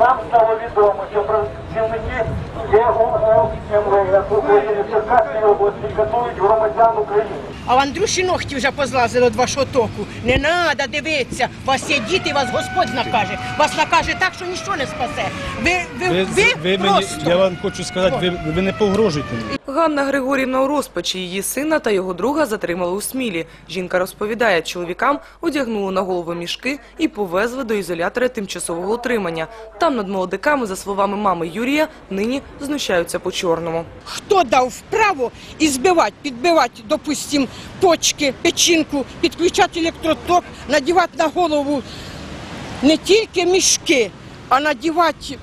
Нам стало відомо, що працівники ЄУ МВС України Черкаській області катують громадян України. А в Андрюші ногті вже позлазили від вашого току. Не треба дивитися. Вас є діти, вас Господь накаже. Вас накаже так, що нічого не спасе. Ви, ви, ви, Ви, ви мені, просто. я вам хочу сказати, ви, ви не погрожуйте мені. Ганна Григорівна у розпачі її сина та його друга затримали у Смілі. Жінка розповідає, чоловікам одягнули на голову мішки і повезли до ізолятора тимчасового утримання. Там над молодиками, за словами мами Юрія, нині знущаються по-чорному. Хто дав право і збивати, підбивати, допустим, почки, печінку, підключати електроток, надівати на голову не тільки мішки, а надівати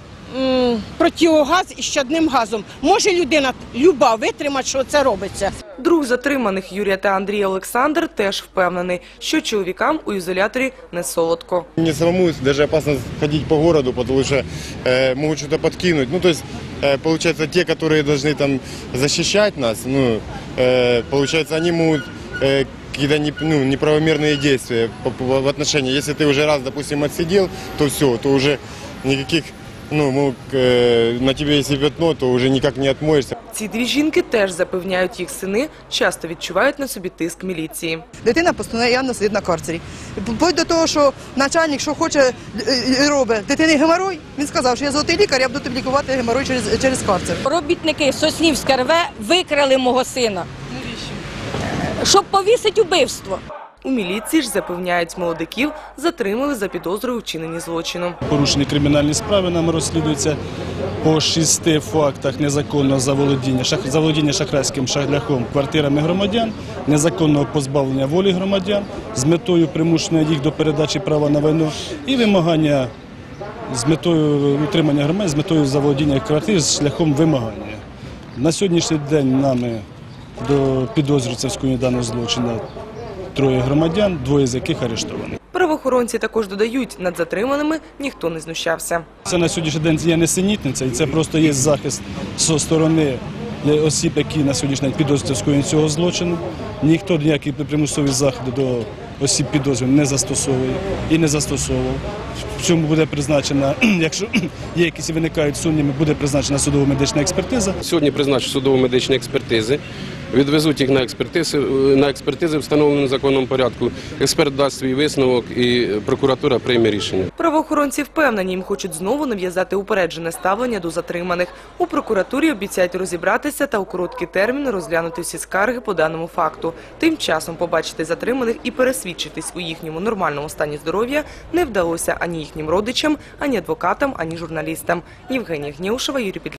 противогаз із щадним газом. Може людина люба витримати, що це робиться. Друг затриманих Юрія та Андрія Олександр теж впевнений, що чоловікам у ізоляторі не солодко. Мне самому даже опасно ходить по городу, потому что э, могут что-то подкинуть. Ну, то есть, э, получается, те, которые должны там защищать нас, ну, э, получается, они могут э, какие-то не- ну, неправомерные действия по- по- в отношении. Если ты уже раз, допустим, отсидел, то все, то уже никаких, ну, мол, э, на тебе если пятно, то уже никак не отмоешься. Ці дві жінки теж запевняють, їх сини часто відчувають на собі тиск міліції. Дитина постійно сидить на карцері. Вплоть до того, що начальник, що хоче, е, е, робить дитини геморой, він сказав, що я золотий лікар, я буду тобі лікувати геморой через, через карцер. Робітники Соснівська РВ викрали мого сина. Щоб повісити убивство. У міліції ж запевняють молодиків, затримали за підозрою у вчиненні злочину. Порушені кримінальні справи нами розслідуються по шести фактах незаконного заволодіння, заволодіння шахрайським шляхом квартирами громадян, незаконного позбавлення волі громадян з метою примушення їх до передачі права на війну і вимагання з метою утримання громадян, з метою заволодіння квартир з шляхом вимагання. На сьогоднішній день нами до скоєнні даного злочину троє громадян, двоє з яких арештовані. Правоохоронці також додають, над затриманими ніхто не знущався. Це на сьогоднішній день є несенітниця, і це просто є захист зі сторони осіб, які на сьогоднішній день скоєнні цього злочину. Ніхто ніякі примусові заходи до осіб підозрюваних не застосовує і не застосовував. В цьому буде призначена, якщо є якісь виникають сумніви, буде призначена судово-медична експертиза. Сьогодні призначать судово-медичні експертизи. Відвезуть їх на експертизи, на експертизи в встановленому законному порядку. Експерт дасть свій висновок і прокуратура прийме рішення. Правоохоронці впевнені, їм хочуть знову нав'язати упереджене ставлення до затриманих. У прокуратурі обіцяють розібратися та у короткий термін розглянути всі скарги по даному факту. Тим часом побачити затриманих і пересвідчитись у їхньому нормальному стані здоров'я не вдалося ані їхнім родичам, ані адвокатам, ані журналістам. Євгенія Гнєушева, Юрій Підлісний.